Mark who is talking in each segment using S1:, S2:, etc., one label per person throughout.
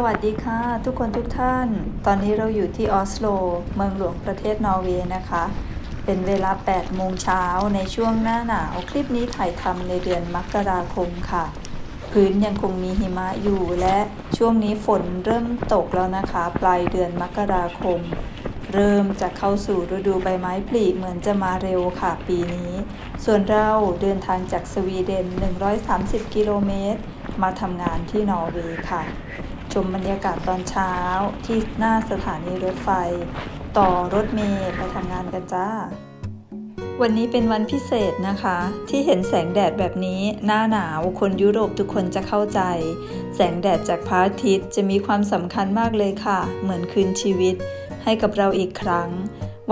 S1: สวัสดีค่ะ ทุกคนทุกท่าน ตอนนี้เราอยู่ที่ออสโล เมืองหลวงประเทศนอร์เวย์นะคะ เป็นเวลา 8 โมงเช้าในช่วงหน้าหนาว คลิปนี้ถ่ายทำในเดือนมกราคมค่ะ พื้นยังคงมีหิมะอยู่และช่วงนี้ฝนเริ่มตกแล้วนะคะ ปลายเดือนมกราคม เริ่มจะเข้าสู่ฤดูใบไม้ผลิเหมือนจะมาเร็วค่ะปีนี้ ส่วนเราเดินทางจากสวีเดน 130 กิโลเมตรมาทำงานที่นอร์เวย์ค่ะ มบรรยากาศตอนเช้าที่หน้าสถานีรถไฟ ต่อรถเมล์ไปทำงานกันจ้า วันนี้เป็นวันพิเศษนะคะ ที่เห็นแสงแดดแบบนี้หน้าหนาวคนยุโรปทุกคนจะเข้าใจ แสงแดดจากพระอาทิตย์จะมีความสำคัญมากเลยค่ะ เหมือนคืนชีวิต ให้กับเราอีกครั้ง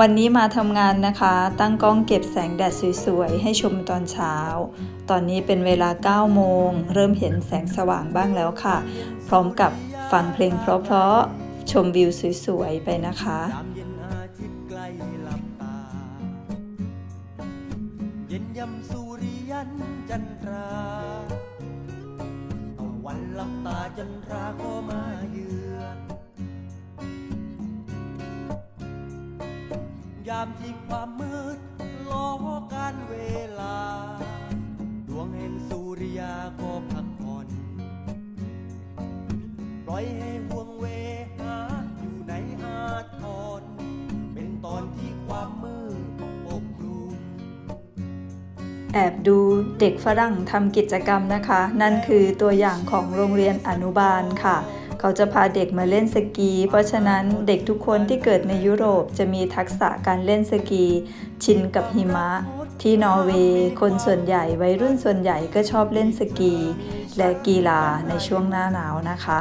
S1: วันนี้มาทำงานนะคะ ตั้งกล้องเก็บแสงแดดสวยๆให้ชมตอนเช้าตอนนี้เป็นเวลา 9 โมง เริ่มเห็นแสงสว่างบ้างแล้วค่ะ พร้อมกับ ฟังเพลงเพราะๆ ชมวิวสวยๆ ไปนะคะ
S2: เย็นยำสุริยันจันทราตะวันลับตาจันทราก็มาเยือนยามที่ อยให้ห่วงเวหาอยู่ในหาดทอนเป็นตอนที่ความมืดปกคลุม
S1: แอบดูเด็กฝรั่งทำกิจกรรมนะคะ นั่นคือตัวอย่างของโรงเรียนอนุบาลค่ะ เขาจะพาเด็กมาเล่นสกี เพราะฉะนั้นเด็กทุกคนที่เกิดในยุโรปจะมีทักษะการเล่นสกี ชินกับหิมะ ที่นอร์เวย์คนส่วนใหญ่วัยรุ่นส่วนใหญ่ก็ชอบเล่นสกี และกีฬาในช่วงหน้าหนาวนะคะ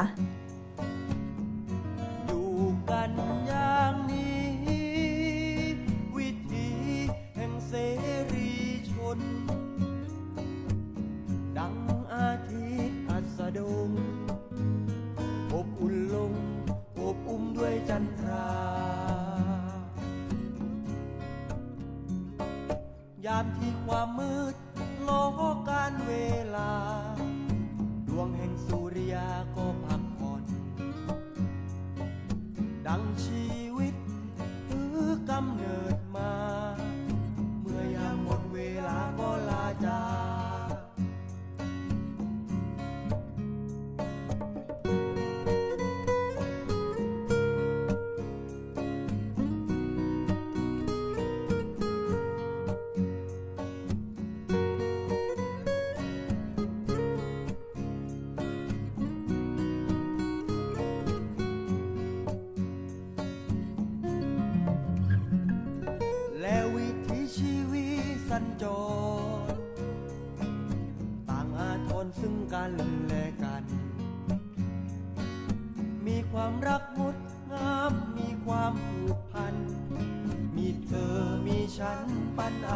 S2: ดัง สัญจร ต่างอาทรซึ่งกันและกัน มีความรักงดงาม มีความผูกพัน มีเธอมีฉันปันไอ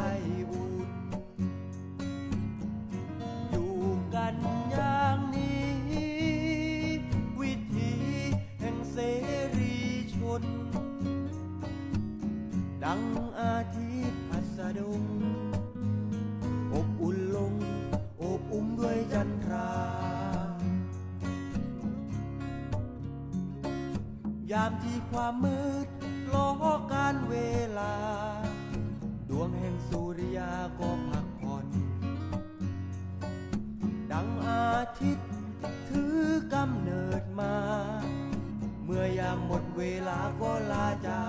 S2: ยามที่ความมืดล้อการเวลา ดวงแห่งสุริยาก็พักผ่อน ดังอาทิตย์ถือกำเนิดมา เมื่อยามหมดเวลาก็ลาจาก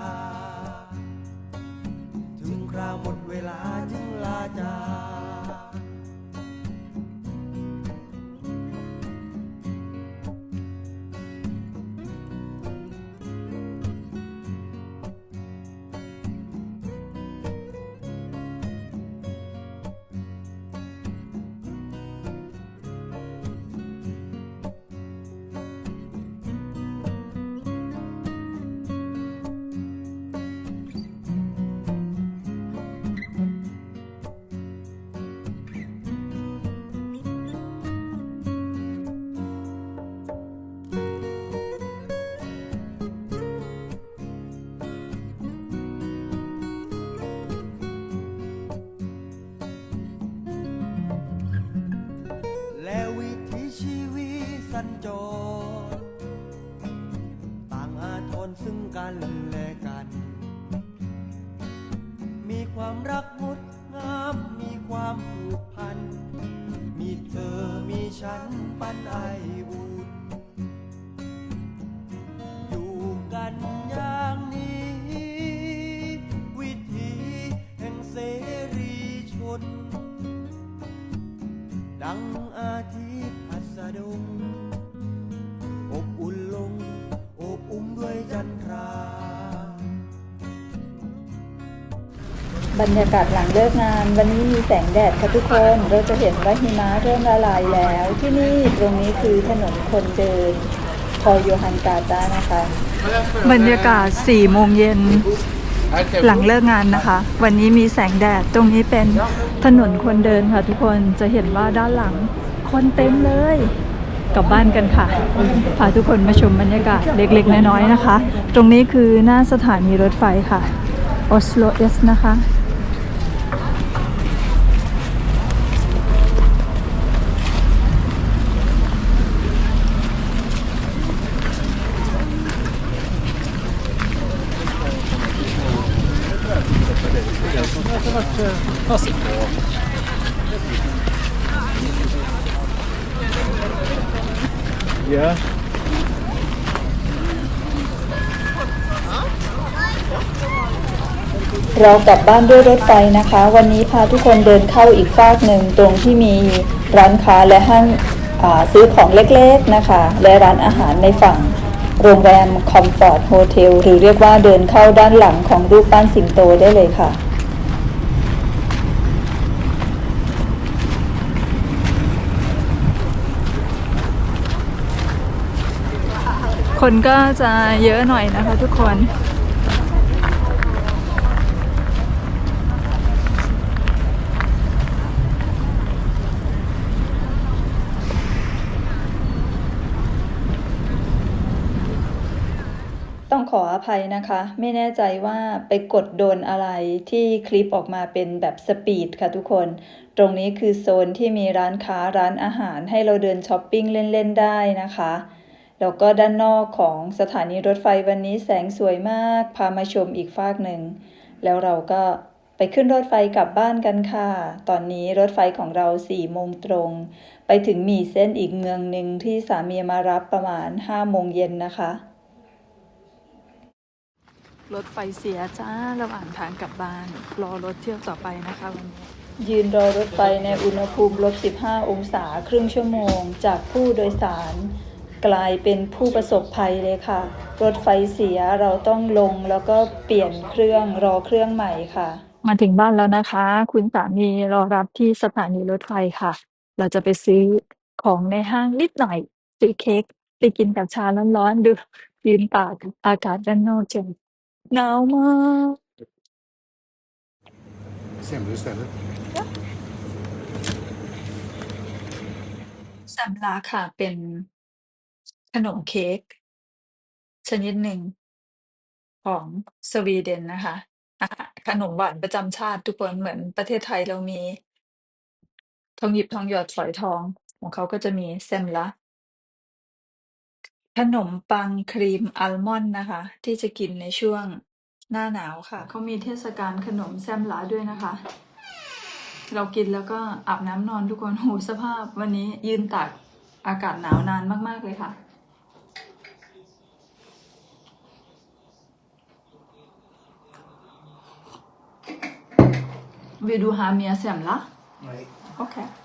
S2: และกัน มีความรักงดงาม มีความผูกพัน มีเธอมีฉันปันไอบุตรอยู่กันอย่างนี้ วิถีแห่งเสรีชน ดังอาทิตย์อัสดง
S1: บรรยากาศหลังเลิกงาน วันนี้มีแสงแดดค่ะทุกคน เราจะเห็นว่าหิมะเริ่มละลายแล้ว ที่นี่ตรงนี้คือถนนคนเดินคอโยฮันกาตานะคะ บรรยากาศ4โมงเย็นหลังเลิกงานนะคะ วันนี้มีแสงแดดตรงนี้เป็นถนนคนเดินค่ะทุกคนจะเห็นว่าด้านหลังคนเต็มเลยกลับบ้านกันค่ะ พาทุกคนมาชมบรรยากาศเล็กๆ น้อยๆนะคะ ตรงนี้คือหน้าสถานีรถไฟค่ะออสโลเอสนะคะ เรากลับบ้านด้วยรถไฟนะคะ วันนี้พาทุกคนเดินเข้าอีกฟากหนึ่งตรงที่มีร้านค้าและห้างซื้อของเล็กๆนะคะ และร้านอาหารในฝั่งโรงแรมคอมฟอร์ตโฮเทลหรือเรียกว่าเดินเข้าด้านหลังของรูปปั้นสิงโตได้เลยค่ะคนก็จะเยอะหน่อยนะคะทุกคน ต้องขออภัยนะคะ ไม่แน่ใจว่าไปกดโดนอะไรที่คลิปออกมาเป็นแบบสปีดค่ะทุกคน ตรงนี้คือโซนที่มีร้านค้าร้านอาหารให้เราเดินช้อปปิ้งเล่น ๆ ได้นะคะ แล้วก็ด้านนอกของสถานีรถไฟวันนี้แสงสวยมาก พามาชมอีกฟากหนึ่ง แล้วเราก็ไปขึ้นรถไฟกลับบ้านกันค่ะ ตอนนี้รถไฟของเราสี่โมงตรง ไปถึงมีเส้นอีกเมืองหนึ่งที่สามีมารับประมาณห้าโมงเย็นนะคะ รถไฟเสียจ้าระหว่างทางกลับบ้าน รอรถเที่ยวต่อไปนะคะวันนี้ ยืนรอรถไฟในอุณหภูมิลบ 15 องศาครึ่งชั่วโมง จากผู้โดยสาร กลายเป็นผู้ประสบภัยเลยค่ะ รถไฟเสียเราต้องลงแล้วก็เปลี่ยนเครื่องรอเครื่องใหม่ค่ะ มาถึงบ้านแล้วนะคะ คุณสามีรอรับที่สถานีรถไฟค่ะ เราจะไปซื้อของในห้างนิดหน่อย ซื้อเค้กไปกินกับชาร้อนๆดูยืนตากอากาศด้านนอกเจน หนาวมาก
S3: Semlor istället.
S1: สัมลาค่ะเป็นขนมเค้กชนิดหนึ่งของสวีเดนนะคะอาหารขนมหวานประจำชาติทุกคนเหมือนประเทศไทยเรามีทองหยิบทองหยอดฝอยทอง ของเขาก็จะมีเซมลา ขนมปังครีมอัลมอนด์นะคะ ที่จะกินในช่วงหน้าหนาวค่ะ เขามีเทศกาลขนมแซมลาด้วยนะคะ เรากินแล้วก็อาบน้ำนอนทุกคนโหสภาพวันนี้ยืนตากอากาศหนาวนานมาก ๆ เลยค่ะ Vill du ha mer semla?
S3: Nej.
S1: Okej.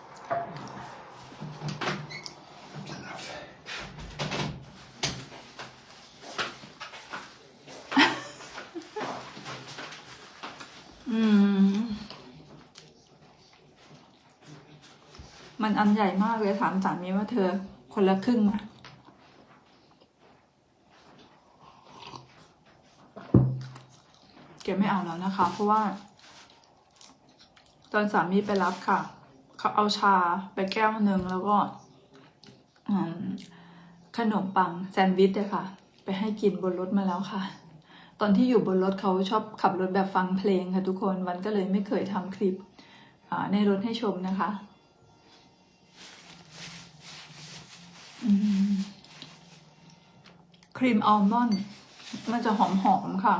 S1: มันอันใหญ่มากเลยถามสามีว่าเธอคนละครึ่งไหมเก็บไม่เอาแล้วนะคะ เพราะว่า ตอนสามีไปรับค่ะ เขาเอาชาไปแก้วหนึ่งแล้วก็ขนมปังแซนด์วิชเลยค่ะ ไปให้กินบนรถมาแล้วค่ะ ตอนที่อยู่บนรถเขาชอบขับรถแบบฟังเพลงค่ะทุกคนวันก็เลยไม่เคยทำคลิปในรถให้ชมนะคะ ครีมอัลมอนด์มันจะหอมๆค่ะ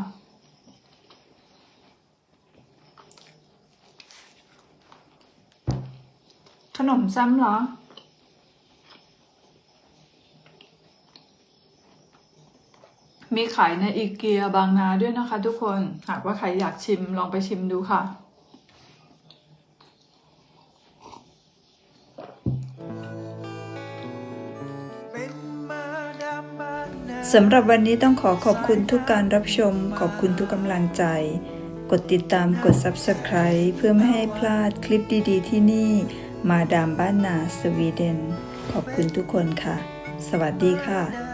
S1: ขนมซ้ำเหรอ มีขายในอีเกียบางนาด้วยนะคะทุกคน หากว่าใครอยากชิมลองไปชิมดูค่ะ สำหรับวันนี้ต้องขอขอบคุณทุกการรับชม ขอบคุณทุกกำลังใจ กดติดตามกด Subscribe เพื่อไม่ให้พลาดคลิปดีๆที่นี่ มาดามบ้านนาสวีเดน ขอบคุณทุกคนค่ะ สวัสดีค่ะ